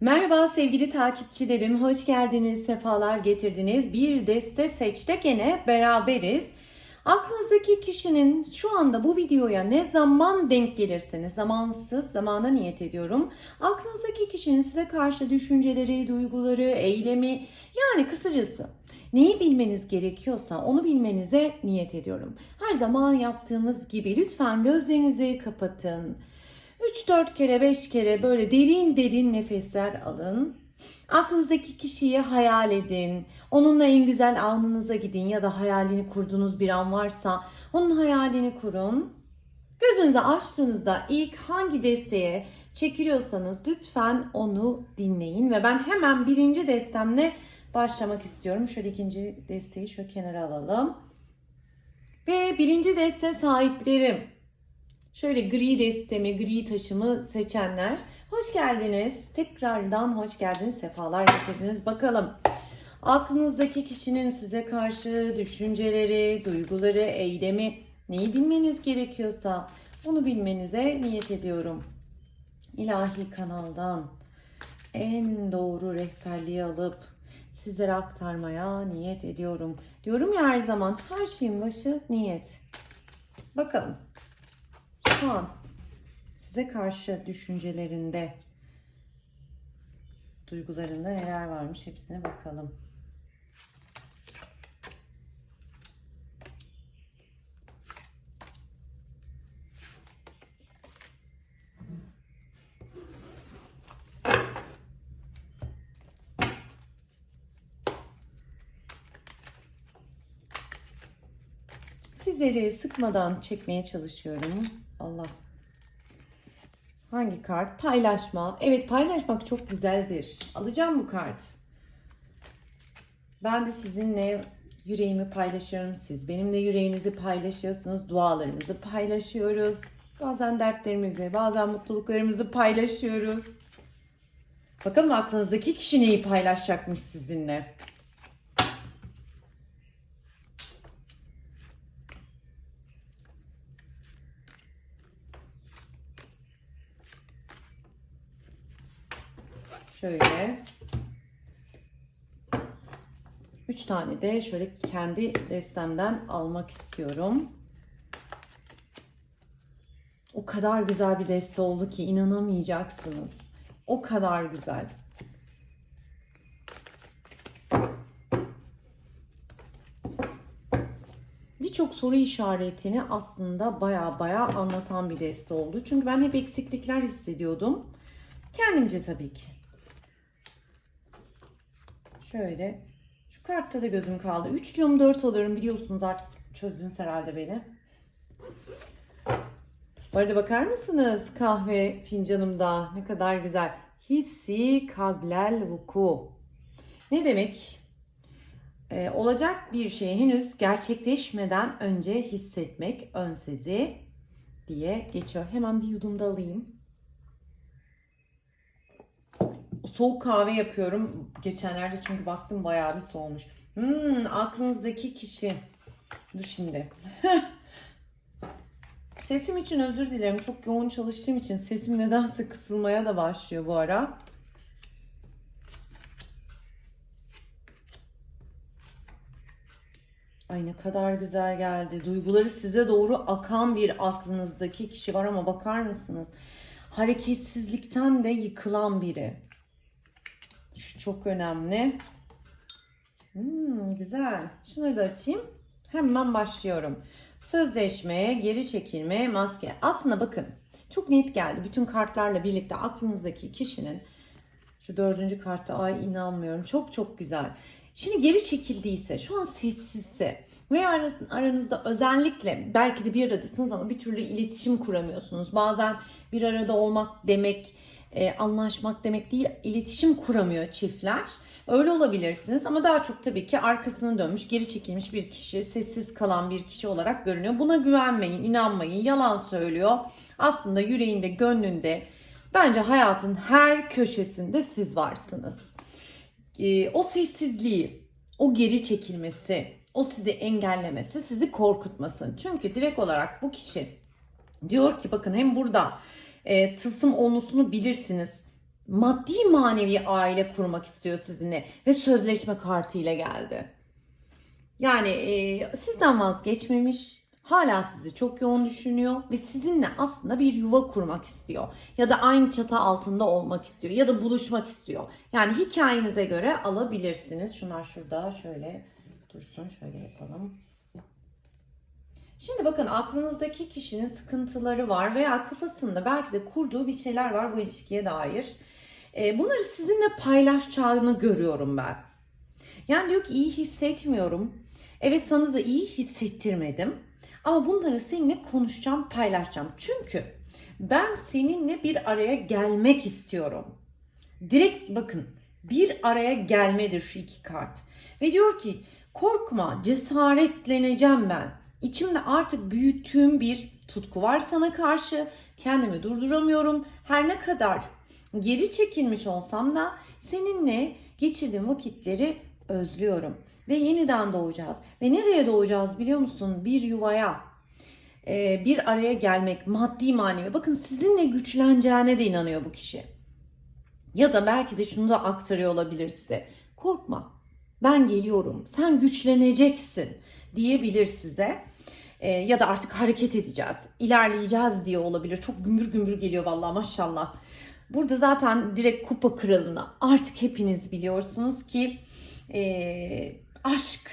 Merhaba sevgili takipçilerim, hoş geldiniz, sefalar getirdiniz. Bir deste seçte gene beraberiz. Aklınızdaki kişinin şu anda bu videoya ne zaman denk gelirseniz, zamansız, zamana niyet ediyorum. Aklınızdaki kişinin size karşı düşünceleri, duyguları, eylemi, yani kısacası neyi bilmeniz gerekiyorsa onu bilmenize niyet ediyorum. Her zaman yaptığımız gibi lütfen gözlerinizi kapatın. 3-4 kere 5 kere böyle derin derin nefesler alın. Aklınızdaki kişiyi hayal edin. Onunla en güzel anınıza gidin ya da hayalini kurduğunuz bir an varsa onun hayalini kurun. Gözünüzü açtığınızda ilk hangi desteğe çekiliyorsanız lütfen onu dinleyin ve ben hemen birinci destemle başlamak istiyorum. Şöyle ikinci desteği şöyle kenara alalım. Ve birinci deste sahiplerim. Şöyle gri destemi, gri taşımı seçenler hoş geldiniz. Tekrardan hoş geldiniz. Sefalar getirdiniz. Bakalım aklınızdaki kişinin size karşı düşünceleri, duyguları, eylemi neyi bilmeniz gerekiyorsa onu bilmenize niyet ediyorum. İlahi kanaldan en doğru rehberliği alıp sizlere aktarmaya niyet ediyorum. Diyorum ya her zaman her şeyin başı niyet. Bakalım şu size karşı düşüncelerinde, duygularında neler varmış hepsine bakalım. Sizleri sıkmadan çekmeye çalışıyorum. Hangi kart? Paylaşma. Evet paylaşmak çok güzeldir. Alacağım bu kart. Ben de sizinle yüreğimi paylaşıyorum. Siz benimle yüreğinizi paylaşıyorsunuz. Dualarınızı paylaşıyoruz. Bazen dertlerimizi, bazen mutluluklarımızı paylaşıyoruz. Bakalım aklınızdaki kişi neyi paylaşacakmış sizinle. Şöyle. Üç tane de şöyle kendi destemden almak istiyorum. O kadar güzel bir deste oldu ki inanamayacaksınız. O kadar güzel. Birçok soru işaretini aslında baya baya anlatan bir deste oldu. Çünkü ben hep eksiklikler hissediyordum. Kendimce tabii ki. Şöyle. Şu kartta da gözüm kaldı. 3 diyorum 4 alıyorum biliyorsunuz artık çözdünüz herhalde beni. Bu arada bakar mısınız kahve fincanımda ne kadar güzel. Hissi kablel vuku. Ne demek? Ee, olacak bir şey henüz gerçekleşmeden önce hissetmek, ön sezi diye geçiyor. Hemen bir yudum da alayım soğuk kahve yapıyorum. Geçenlerde çünkü baktım bayağı bir soğumuş. Hmm, aklınızdaki kişi. Dur şimdi. Sesim için özür dilerim. Çok yoğun çalıştığım için sesim nedense kısılmaya da başlıyor bu ara. Ay ne kadar güzel geldi. Duyguları size doğru akan bir aklınızdaki kişi var ama bakar mısınız? Hareketsizlikten de yıkılan biri. Şu çok önemli. Hmm, güzel. Şunları da açayım. Hemen başlıyorum. Sözleşmeye, geri çekilme, maske. Aslında bakın çok net geldi. Bütün kartlarla birlikte aklınızdaki kişinin şu dördüncü kartta ay inanmıyorum. Çok çok güzel. Şimdi geri çekildiyse, şu an sessizse veya aranızda özellikle belki de bir aradasınız ama bir türlü iletişim kuramıyorsunuz. Bazen bir arada olmak demek e, anlaşmak demek değil, iletişim kuramıyor çiftler. Öyle olabilirsiniz ama daha çok tabii ki arkasını dönmüş, geri çekilmiş bir kişi, sessiz kalan bir kişi olarak görünüyor. Buna güvenmeyin, inanmayın, yalan söylüyor. Aslında yüreğinde, gönlünde, bence hayatın her köşesinde siz varsınız. E, o sessizliği, o geri çekilmesi, o sizi engellemesi, sizi korkutmasın. Çünkü direkt olarak bu kişi diyor ki bakın hem burada e, tılsım onlusunu bilirsiniz. maddi manevi aile kurmak istiyor sizinle ve sözleşme kartıyla geldi. Yani e, sizden vazgeçmemiş, hala sizi çok yoğun düşünüyor ve sizinle aslında bir yuva kurmak istiyor. Ya da aynı çatı altında olmak istiyor ya da buluşmak istiyor. Yani hikayenize göre alabilirsiniz. Şunlar şurada şöyle dursun şöyle yapalım. Şimdi bakın aklınızdaki kişinin sıkıntıları var veya kafasında belki de kurduğu bir şeyler var bu ilişkiye dair. E, bunları sizinle paylaşacağını görüyorum ben. Yani diyor ki iyi hissetmiyorum. Evet sana da iyi hissettirmedim. Ama bunları seninle konuşacağım, paylaşacağım. Çünkü ben seninle bir araya gelmek istiyorum. Direkt bakın bir araya gelmedir şu iki kart. Ve diyor ki korkma cesaretleneceğim ben. İçimde artık büyüttüğüm bir tutku var sana karşı. Kendimi durduramıyorum. Her ne kadar geri çekilmiş olsam da seninle geçirdiğim vakitleri özlüyorum. Ve yeniden doğacağız. Ve nereye doğacağız biliyor musun? Bir yuvaya. Ee, bir araya gelmek maddi manevi. Bakın sizinle güçleneceğine de inanıyor bu kişi. Ya da belki de şunu da aktarıyor olabilir size. Korkma ben geliyorum sen güçleneceksin diyebilir size. Ee, ya da artık hareket edeceğiz, ilerleyeceğiz diye olabilir. Çok gümbür gümbür geliyor vallahi maşallah. Burada zaten direkt kupa kralına artık hepiniz biliyorsunuz ki e, aşk,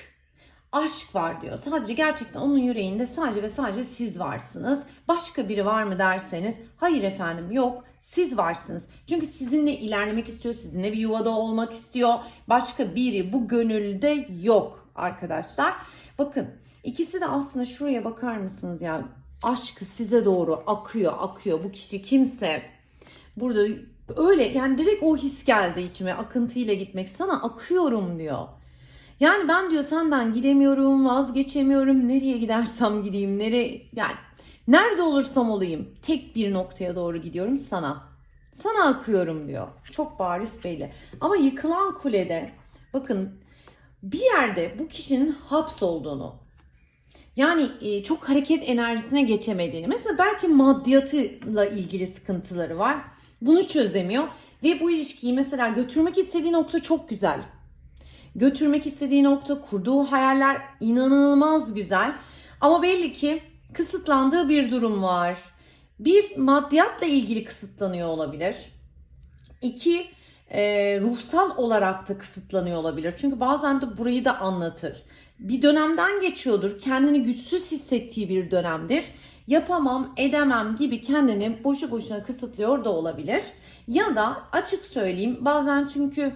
aşk var diyor. Sadece gerçekten onun yüreğinde sadece ve sadece siz varsınız. Başka biri var mı derseniz hayır efendim yok. Siz varsınız. Çünkü sizinle ilerlemek istiyor, sizinle bir yuvada olmak istiyor. Başka biri bu gönülde yok arkadaşlar. Bakın ikisi de aslında şuraya bakar mısınız ya? Aşkı size doğru akıyor, akıyor. Bu kişi kimse burada öyle yani direkt o his geldi içime akıntıyla gitmek sana akıyorum diyor. Yani ben diyor senden gidemiyorum, vazgeçemiyorum. Nereye gidersem gideyim, nereye yani nerede olursam olayım tek bir noktaya doğru gidiyorum sana. Sana akıyorum diyor. Çok bariz belli. Ama yıkılan kulede bakın bir yerde bu kişinin hapsolduğunu yani e, çok hareket enerjisine geçemediğini. Mesela belki maddiyatıyla ilgili sıkıntıları var. Bunu çözemiyor ve bu ilişkiyi mesela götürmek istediği nokta çok güzel. Götürmek istediği nokta, kurduğu hayaller inanılmaz güzel. Ama belli ki kısıtlandığı bir durum var. Bir maddiyatla ilgili kısıtlanıyor olabilir. İki e, ruhsal olarak da kısıtlanıyor olabilir. Çünkü bazen de burayı da anlatır. Bir dönemden geçiyordur. Kendini güçsüz hissettiği bir dönemdir. Yapamam, edemem gibi kendini boşu boşuna kısıtlıyor da olabilir. Ya da açık söyleyeyim bazen çünkü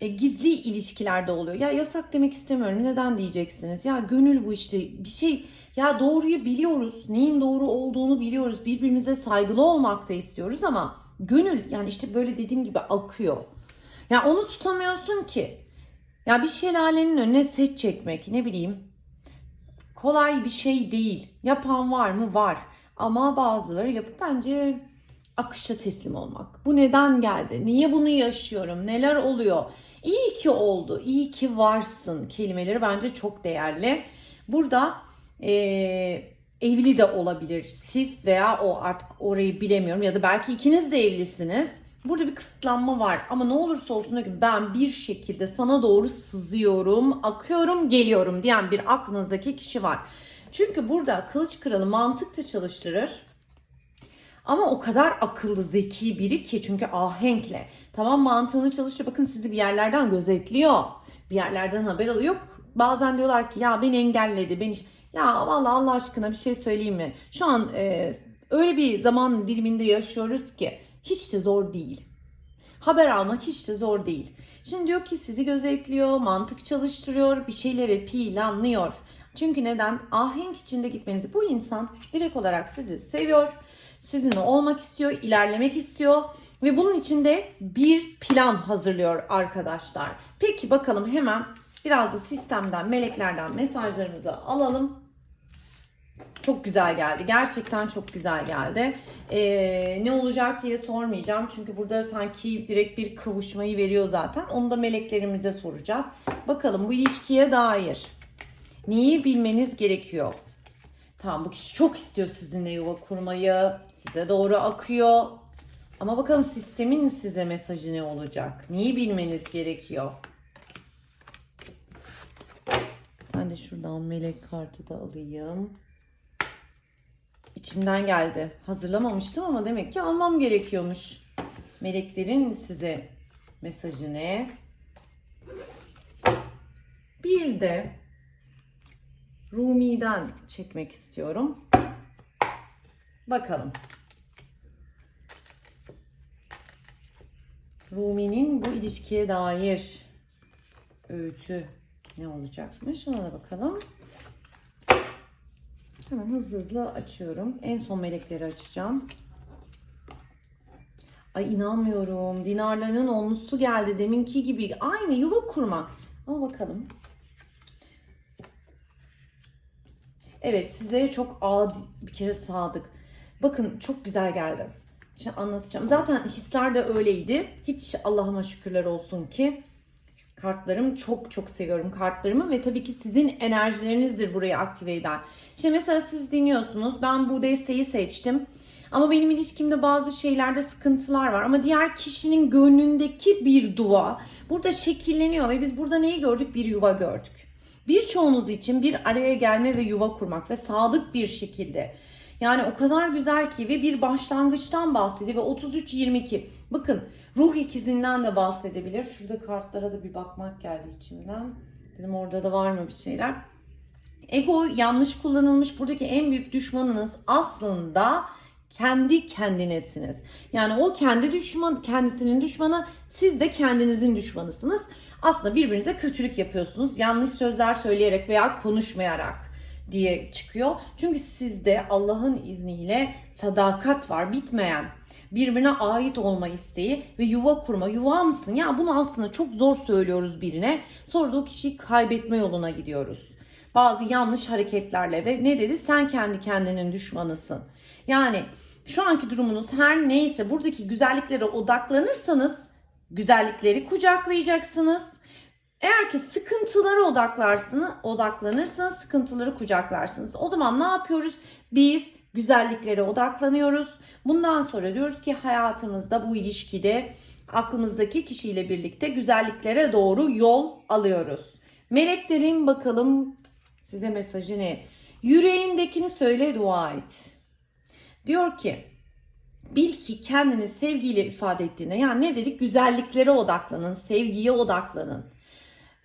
e, gizli ilişkilerde oluyor. Ya yasak demek istemiyorum. Neden diyeceksiniz? Ya gönül bu işte bir şey. Ya doğruyu biliyoruz. Neyin doğru olduğunu biliyoruz. Birbirimize saygılı olmak da istiyoruz ama gönül yani işte böyle dediğim gibi akıyor. Ya onu tutamıyorsun ki. Ya bir şelalenin önüne set çekmek ne bileyim kolay bir şey değil. Yapan var mı? Var. Ama bazıları yapıp bence akışa teslim olmak. Bu neden geldi? Niye bunu yaşıyorum? Neler oluyor? İyi ki oldu. İyi ki varsın kelimeleri bence çok değerli. Burada e, evli de olabilir siz veya o artık orayı bilemiyorum ya da belki ikiniz de evlisiniz. Burada bir kısıtlanma var ama ne olursa olsun ki ben bir şekilde sana doğru sızıyorum, akıyorum, geliyorum diyen bir aklınızdaki kişi var. Çünkü burada kılıç kralı mantık da çalıştırır. Ama o kadar akıllı, zeki biri ki çünkü ahenkle. Tamam mantığını çalışıyor. Bakın sizi bir yerlerden gözetliyor. Bir yerlerden haber alıyor. Bazen diyorlar ki ya beni engelledi. Beni ya vallahi Allah aşkına bir şey söyleyeyim mi? Şu an e, öyle bir zaman diliminde yaşıyoruz ki hiç de zor değil. Haber almak hiç de zor değil. Şimdi diyor ki sizi gözetliyor, mantık çalıştırıyor, bir şeyleri planlıyor. Çünkü neden? Ahenk içinde gitmenizi bu insan direkt olarak sizi seviyor. Sizinle olmak istiyor, ilerlemek istiyor ve bunun içinde bir plan hazırlıyor arkadaşlar. Peki bakalım hemen biraz da sistemden, meleklerden mesajlarımızı alalım. Çok güzel geldi. Gerçekten çok güzel geldi. Ee, ne olacak diye sormayacağım. Çünkü burada sanki direkt bir kavuşmayı veriyor zaten. Onu da meleklerimize soracağız. Bakalım bu ilişkiye dair neyi bilmeniz gerekiyor? Tamam bu kişi çok istiyor sizinle yuva kurmayı. Size doğru akıyor. Ama bakalım sistemin size mesajı ne olacak? Neyi bilmeniz gerekiyor? Ben de şuradan melek kartı da alayım. İçimden geldi. Hazırlamamıştım ama demek ki almam gerekiyormuş. Meleklerin size mesajı ne? Bir de Rumi'den çekmek istiyorum. Bakalım. Rumi'nin bu ilişkiye dair öğütü ne olacakmış ona da bakalım. Hemen hızlı hızlı açıyorum. En son melekleri açacağım. Ay inanmıyorum. Dinarlarının onlusu geldi. Deminki gibi. Aynı yuva kurmak. Ama bakalım. Evet size çok adi bir kere sadık. Bakın çok güzel geldi. Şimdi anlatacağım. Zaten hisler de öyleydi. Hiç Allah'ıma şükürler olsun ki kartlarım çok çok seviyorum kartlarımı ve tabii ki sizin enerjilerinizdir burayı aktive eden. Şimdi mesela siz dinliyorsunuz. Ben bu desteği seçtim. Ama benim ilişkimde bazı şeylerde sıkıntılar var. Ama diğer kişinin gönlündeki bir dua burada şekilleniyor ve biz burada neyi gördük? Bir yuva gördük. Birçoğunuz için bir araya gelme ve yuva kurmak ve sadık bir şekilde. Yani o kadar güzel ki ve bir başlangıçtan bahsediyor ve 33-22. Bakın ruh ikizinden de bahsedebilir. Şurada kartlara da bir bakmak geldi içimden. Dedim orada da var mı bir şeyler. Ego yanlış kullanılmış. Buradaki en büyük düşmanınız aslında kendi kendinesiniz. Yani o kendi düşman, kendisinin düşmanı, siz de kendinizin düşmanısınız. Aslında birbirinize kötülük yapıyorsunuz. Yanlış sözler söyleyerek veya konuşmayarak diye çıkıyor. Çünkü sizde Allah'ın izniyle sadakat var, bitmeyen. Birbirine ait olma isteği ve yuva kurma. Yuva mısın? Ya bunu aslında çok zor söylüyoruz birine. Sonra da o kişiyi kaybetme yoluna gidiyoruz. Bazı yanlış hareketlerle ve ne dedi? Sen kendi kendinin düşmanısın. Yani şu anki durumunuz her neyse buradaki güzelliklere odaklanırsanız güzellikleri kucaklayacaksınız. Eğer ki sıkıntılara odaklarsınız, odaklanırsanız sıkıntıları kucaklarsınız. O zaman ne yapıyoruz? Biz güzelliklere odaklanıyoruz. Bundan sonra diyoruz ki hayatımızda bu ilişkide aklımızdaki kişiyle birlikte güzelliklere doğru yol alıyoruz. Meleklerin bakalım size mesajı ne? Yüreğindekini söyle dua et. Diyor ki bil ki kendini sevgiyle ifade ettiğine yani ne dedik güzelliklere odaklanın, sevgiye odaklanın.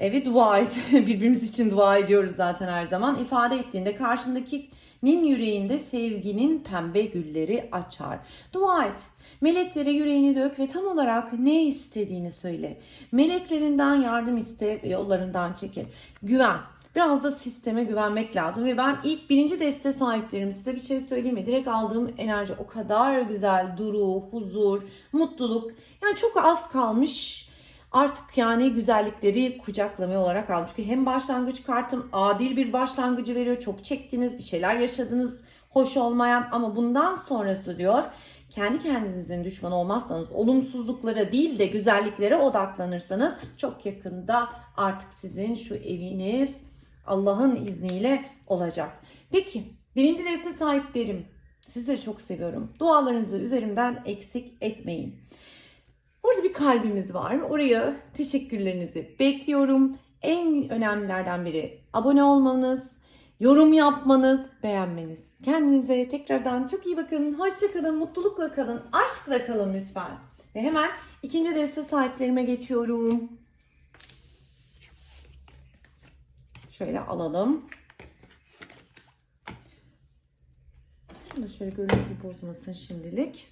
E, ve dua et. Birbirimiz için dua ediyoruz zaten her zaman. İfade ettiğinde karşındakinin yüreğinde sevginin pembe gülleri açar. Dua et. Meleklere yüreğini dök ve tam olarak ne istediğini söyle. Meleklerinden yardım iste ve yollarından çekil. Güven. Biraz da sisteme güvenmek lazım ve ben ilk birinci deste sahiplerim size bir şey söyleyeyim mi? Direkt aldığım enerji o kadar güzel, duru, huzur, mutluluk. Yani çok az kalmış artık yani güzellikleri kucaklamaya olarak aldım. Çünkü hem başlangıç kartım adil bir başlangıcı veriyor. Çok çektiniz, bir şeyler yaşadınız, hoş olmayan ama bundan sonrası diyor kendi kendinizin düşmanı olmazsanız, olumsuzluklara değil de güzelliklere odaklanırsanız çok yakında artık sizin şu eviniz Allah'ın izniyle olacak. Peki birinci deste sahiplerim sizleri çok seviyorum. Dualarınızı üzerimden eksik etmeyin. Kalbimiz var. Oraya teşekkürlerinizi bekliyorum. En önemlilerden biri abone olmanız, yorum yapmanız, beğenmeniz. Kendinize tekrardan çok iyi bakın. Hoşçakalın, mutlulukla kalın, aşkla kalın lütfen. Ve hemen ikinci deste sahiplerime geçiyorum. Şöyle alalım. Şunu da şöyle görüntü bozmasın şimdilik.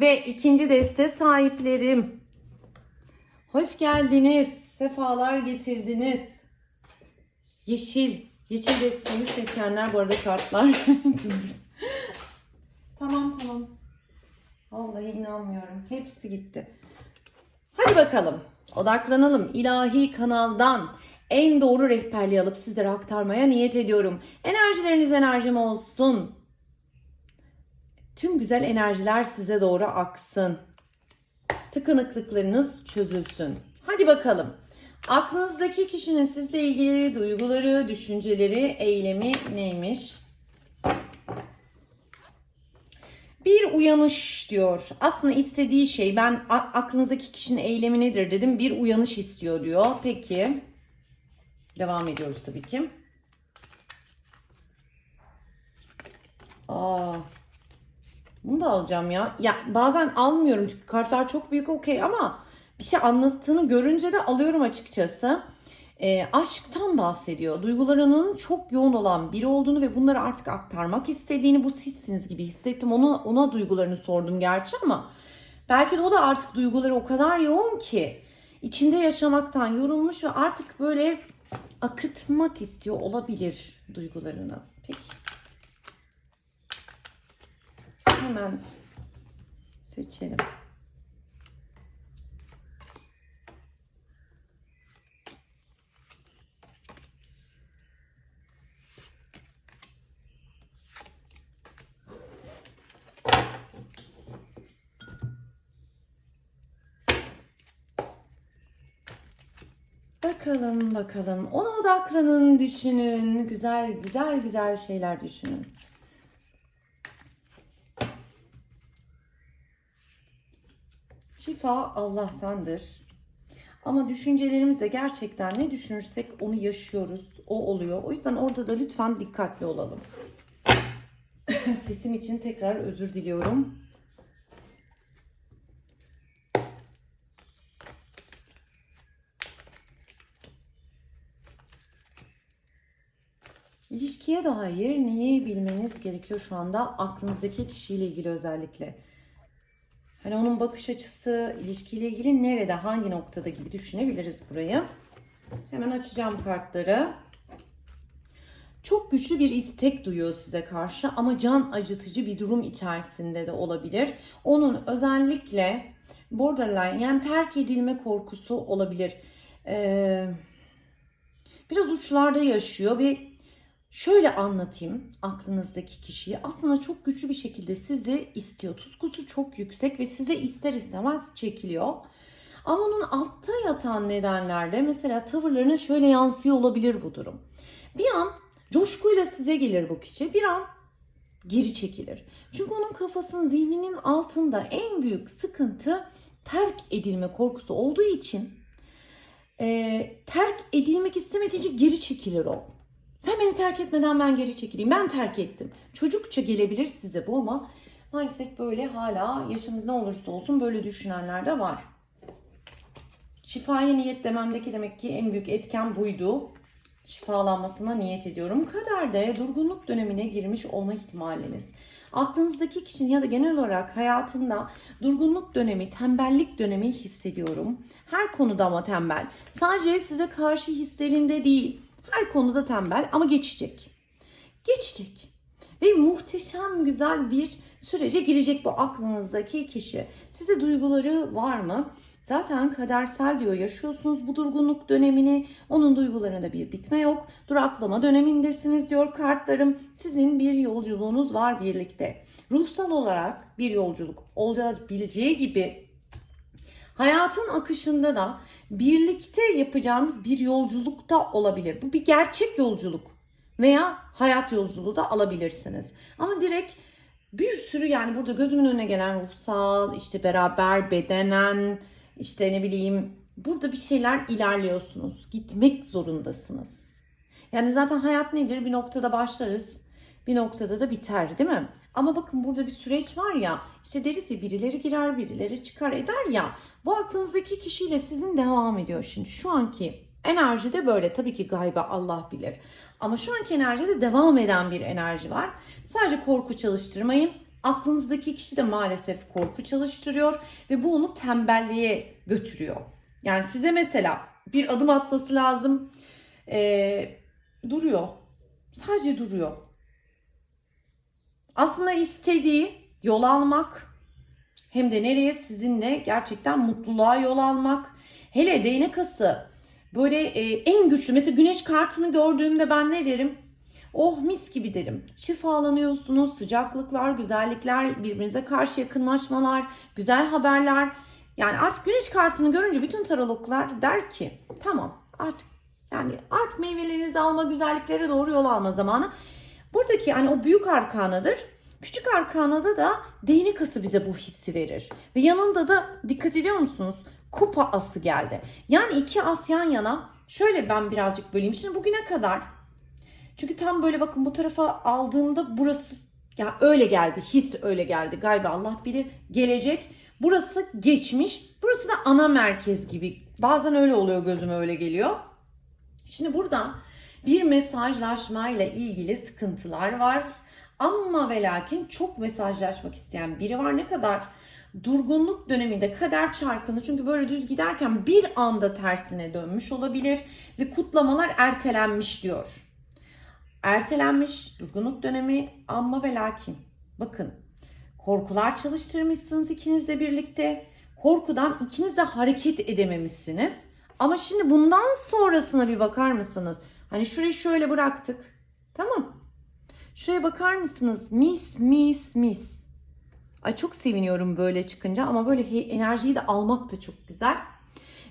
Ve ikinci deste sahiplerim. Hoş geldiniz. Sefalar getirdiniz. Yeşil. Yeşil desteğini seçenler bu arada kartlar. tamam tamam. Vallahi inanmıyorum. Hepsi gitti. Hadi bakalım. Odaklanalım. İlahi kanaldan en doğru rehberliği alıp sizlere aktarmaya niyet ediyorum. Enerjileriniz enerjim olsun. Tüm güzel enerjiler size doğru aksın. Tıkanıklıklarınız çözülsün. Hadi bakalım. Aklınızdaki kişinin sizle ilgili duyguları, düşünceleri, eylemi neymiş? Bir uyanış diyor. Aslında istediği şey ben aklınızdaki kişinin eylemi nedir dedim. Bir uyanış istiyor diyor. Peki. Devam ediyoruz tabii ki. Aa. Bunu da alacağım ya. Ya bazen almıyorum çünkü kartlar çok büyük okey ama bir şey anlattığını görünce de alıyorum açıkçası. Ee, aşktan bahsediyor. Duygularının çok yoğun olan biri olduğunu ve bunları artık aktarmak istediğini bu sizsiniz gibi hissettim. Ona, ona duygularını sordum gerçi ama belki de o da artık duyguları o kadar yoğun ki içinde yaşamaktan yorulmuş ve artık böyle akıtmak istiyor olabilir duygularını. Peki. Hemen seçelim. Bakalım bakalım. Ona odaklanın, düşünün. Güzel güzel güzel şeyler düşünün. Şifa Allah'tandır. Ama düşüncelerimiz de gerçekten ne düşünürsek onu yaşıyoruz. O oluyor. O yüzden orada da lütfen dikkatli olalım. Sesim için tekrar özür diliyorum. İlişkiye dair neyi bilmeniz gerekiyor şu anda aklınızdaki kişiyle ilgili özellikle. Hani onun bakış açısı, ilişkiyle ilgili nerede, hangi noktada gibi düşünebiliriz burayı. Hemen açacağım kartları. Çok güçlü bir istek duyuyor size karşı ama can acıtıcı bir durum içerisinde de olabilir. Onun özellikle borderline yani terk edilme korkusu olabilir. Ee, biraz uçlarda yaşıyor ve Şöyle anlatayım aklınızdaki kişiyi. Aslında çok güçlü bir şekilde sizi istiyor. Tutkusu çok yüksek ve size ister istemez çekiliyor. Ama onun altta yatan nedenlerde mesela tavırlarına şöyle yansıyor olabilir bu durum. Bir an coşkuyla size gelir bu kişi. Bir an geri çekilir. Çünkü onun kafasının, zihninin altında en büyük sıkıntı terk edilme korkusu olduğu için e, terk edilmek istemediği için geri çekilir o. Sen beni terk etmeden ben geri çekileyim. Ben terk ettim. Çocukça gelebilir size bu ama maalesef böyle hala yaşınız ne olursa olsun böyle düşünenler de var. Şifaya niyet dememdeki demek ki en büyük etken buydu. Şifalanmasına niyet ediyorum. Kaderde durgunluk dönemine girmiş olma ihtimaliniz. Aklınızdaki kişinin ya da genel olarak hayatında durgunluk dönemi, tembellik dönemi hissediyorum. Her konuda ama tembel. Sadece size karşı hislerinde değil, her konuda tembel ama geçecek. Geçecek. Ve muhteşem güzel bir sürece girecek bu aklınızdaki kişi. Size duyguları var mı? Zaten kadersel diyor yaşıyorsunuz bu durgunluk dönemini. Onun duygularında bir bitme yok. Duraklama dönemindesiniz diyor kartlarım. Sizin bir yolculuğunuz var birlikte. Ruhsal olarak bir yolculuk olabileceği gibi hayatın akışında da birlikte yapacağınız bir yolculuk da olabilir. Bu bir gerçek yolculuk veya hayat yolculuğu da alabilirsiniz. Ama direkt bir sürü yani burada gözümün önüne gelen ruhsal, işte beraber bedenen, işte ne bileyim burada bir şeyler ilerliyorsunuz. Gitmek zorundasınız. Yani zaten hayat nedir? Bir noktada başlarız. Bir noktada da biter değil mi? Ama bakın burada bir süreç var ya işte deriz ya birileri girer birileri çıkar eder ya bu aklınızdaki kişiyle sizin devam ediyor şimdi. Şu anki enerji de böyle. Tabii ki gayba Allah bilir. Ama şu anki enerjide devam eden bir enerji var. Sadece korku çalıştırmayın. Aklınızdaki kişi de maalesef korku çalıştırıyor ve bu onu tembelliğe götürüyor. Yani size mesela bir adım atması lazım. Ee, duruyor. Sadece duruyor. Aslında istediği yol almak hem de nereye sizinle gerçekten mutluluğa yol almak. Hele değnek ası böyle e, en güçlü mesela güneş kartını gördüğümde ben ne derim? Oh mis gibi derim. Şifalanıyorsunuz, sıcaklıklar, güzellikler, birbirinize karşı yakınlaşmalar, güzel haberler. Yani artık güneş kartını görünce bütün tarologlar der ki tamam artık yani artık meyvelerinizi alma, güzelliklere doğru yol alma zamanı. Buradaki hani o büyük arkanadır. Küçük arkanada da değnek ası bize bu hissi verir. Ve yanında da dikkat ediyor musunuz? Kupa ası geldi. Yani iki as yan yana şöyle ben birazcık böleyim. Şimdi bugüne kadar çünkü tam böyle bakın bu tarafa aldığımda burası ya öyle geldi. His öyle geldi. Galiba Allah bilir gelecek. Burası geçmiş. Burası da ana merkez gibi. Bazen öyle oluyor gözüme öyle geliyor. Şimdi burada bir mesajlaşmayla ilgili sıkıntılar var. Ama ve lakin çok mesajlaşmak isteyen biri var. Ne kadar durgunluk döneminde kader çarkını çünkü böyle düz giderken bir anda tersine dönmüş olabilir ve kutlamalar ertelenmiş diyor. Ertelenmiş durgunluk dönemi ama ve lakin bakın korkular çalıştırmışsınız ikiniz de birlikte. Korkudan ikiniz de hareket edememişsiniz. Ama şimdi bundan sonrasına bir bakar mısınız? Hani şurayı şöyle bıraktık. Tamam. Şuraya bakar mısınız? Mis mis mis. Ay çok seviniyorum böyle çıkınca ama böyle enerjiyi de almak da çok güzel.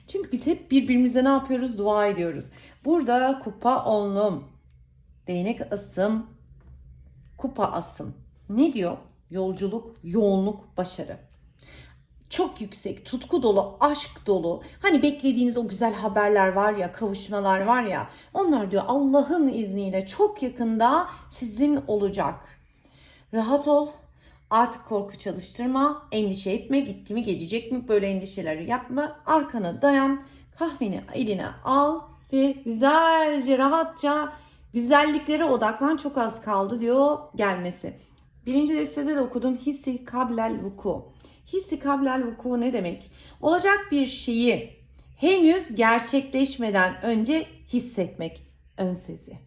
Çünkü biz hep birbirimize ne yapıyoruz? Dua ediyoruz. Burada kupa onlum, değnek asım, kupa asım. Ne diyor? Yolculuk, yoğunluk, başarı. Çok yüksek, tutku dolu, aşk dolu. Hani beklediğiniz o güzel haberler var ya, kavuşmalar var ya. Onlar diyor Allah'ın izniyle çok yakında sizin olacak. Rahat ol. Artık korku çalıştırma, endişe etme, gitti mi gelecek mi böyle endişeleri yapma. Arkana dayan, kahveni eline al ve güzelce rahatça güzelliklere odaklan çok az kaldı diyor gelmesi. Birinci destede de okudum hissi kablel vuku. Hissi kablel vuku ne demek? Olacak bir şeyi henüz gerçekleşmeden önce hissetmek, ön sezi.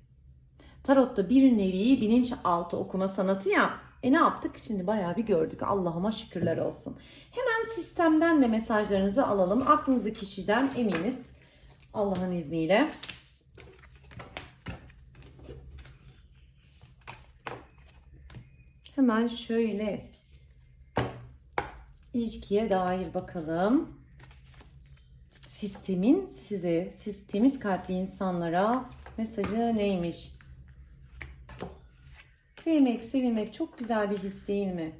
Tarotta bir nevi bilinçaltı okuma sanatı ya. E ne yaptık? Şimdi bayağı bir gördük. Allah'ıma şükürler olsun. Hemen sistemden de mesajlarınızı alalım. Aklınızı kişiden eminiz. Allah'ın izniyle. Hemen şöyle ilişkiye dair bakalım. Sistemin size, siz temiz kalpli insanlara mesajı neymiş? Sevmek, sevilmek çok güzel bir his değil mi?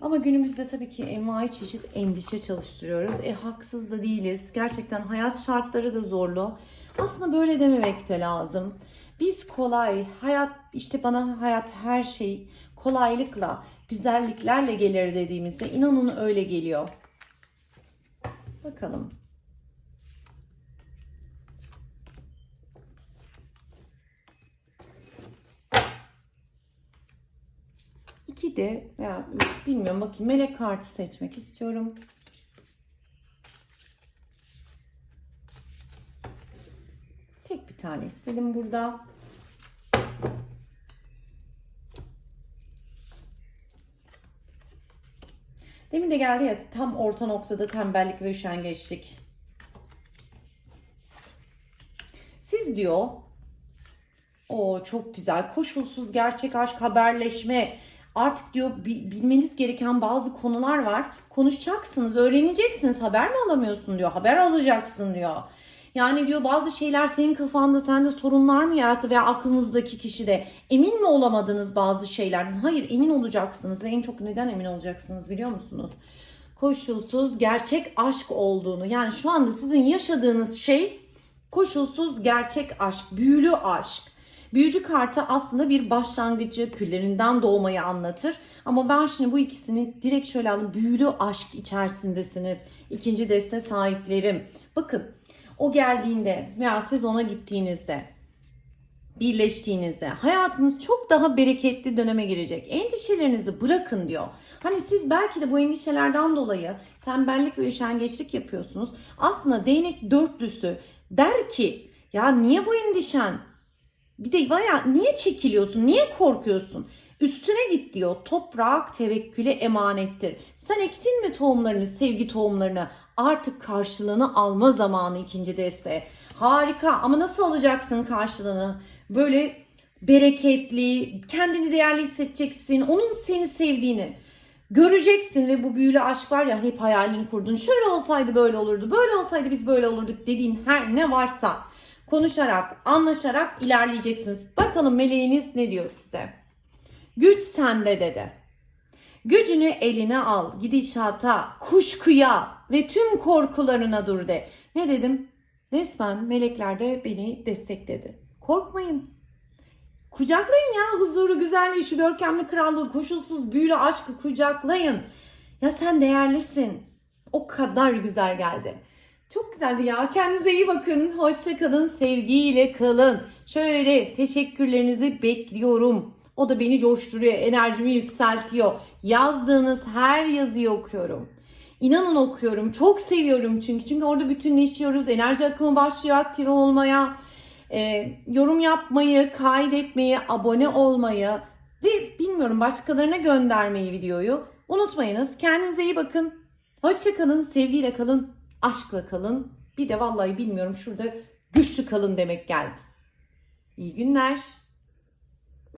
Ama günümüzde tabii ki envai çeşit endişe çalıştırıyoruz. E haksız da değiliz. Gerçekten hayat şartları da zorlu. Aslında böyle dememek de lazım. Biz kolay, hayat işte bana hayat her şey kolaylıkla, güzelliklerle gelir dediğimizde inanın öyle geliyor. Bakalım. İki de veya üç bilmiyorum bakayım melek kartı seçmek istiyorum. Tek bir tane istedim burada. Demin de geldi ya tam orta noktada tembellik ve üşengeçlik. Siz diyor o çok güzel. Koşulsuz gerçek aşk, haberleşme. Artık diyor bi- bilmeniz gereken bazı konular var. Konuşacaksınız, öğreneceksiniz. Haber mi alamıyorsun diyor. Haber alacaksın diyor. Yani diyor bazı şeyler senin kafanda sende sorunlar mı yarattı veya aklınızdaki kişi de emin mi olamadınız bazı şeylerden? Hayır emin olacaksınız ve en çok neden emin olacaksınız biliyor musunuz? Koşulsuz gerçek aşk olduğunu yani şu anda sizin yaşadığınız şey koşulsuz gerçek aşk, büyülü aşk. Büyücü kartı aslında bir başlangıcı, küllerinden doğmayı anlatır. Ama ben şimdi bu ikisini direkt şöyle aldım. Büyülü aşk içerisindesiniz. İkinci deste sahiplerim. Bakın o geldiğinde veya siz ona gittiğinizde birleştiğinizde hayatınız çok daha bereketli döneme girecek. Endişelerinizi bırakın diyor. Hani siz belki de bu endişelerden dolayı tembellik ve üşengeçlik yapıyorsunuz. Aslında değnek dörtlüsü der ki ya niye bu endişen? Bir de baya niye çekiliyorsun? Niye korkuyorsun? Üstüne git diyor. Toprak tevekküle emanettir. Sen ektin mi tohumlarını, sevgi tohumlarını? Artık karşılığını alma zamanı ikinci deste. Harika ama nasıl alacaksın karşılığını? Böyle bereketli, kendini değerli hissedeceksin. Onun seni sevdiğini göreceksin ve bu büyülü aşk var ya hep hayalini kurdun. Şöyle olsaydı böyle olurdu, böyle olsaydı biz böyle olurduk dediğin her ne varsa konuşarak, anlaşarak ilerleyeceksiniz. Bakalım meleğiniz ne diyor size? Güç sende dedi. Gücünü eline al, gidişata, kuşkuya ve tüm korkularına dur de. Ne dedim? Resmen melekler de beni destekledi. Korkmayın. Kucaklayın ya huzuru, güzelliği, şu görkemli krallığı, koşulsuz büyülü aşkı kucaklayın. Ya sen değerlisin. O kadar güzel geldi. Çok güzeldi ya. Kendinize iyi bakın. Hoşça kalın. Sevgiyle kalın. Şöyle teşekkürlerinizi bekliyorum. O da beni coşturuyor. Enerjimi yükseltiyor. Yazdığınız her yazıyı okuyorum. İnanın okuyorum. Çok seviyorum çünkü. Çünkü orada bütünleşiyoruz. Enerji akımı başlıyor aktif olmaya. Ee, yorum yapmayı, kaydetmeyi, abone olmayı ve bilmiyorum başkalarına göndermeyi videoyu unutmayınız. Kendinize iyi bakın. Hoşça kalın, sevgiyle kalın, aşkla kalın. Bir de vallahi bilmiyorum şurada güçlü kalın demek geldi. İyi günler.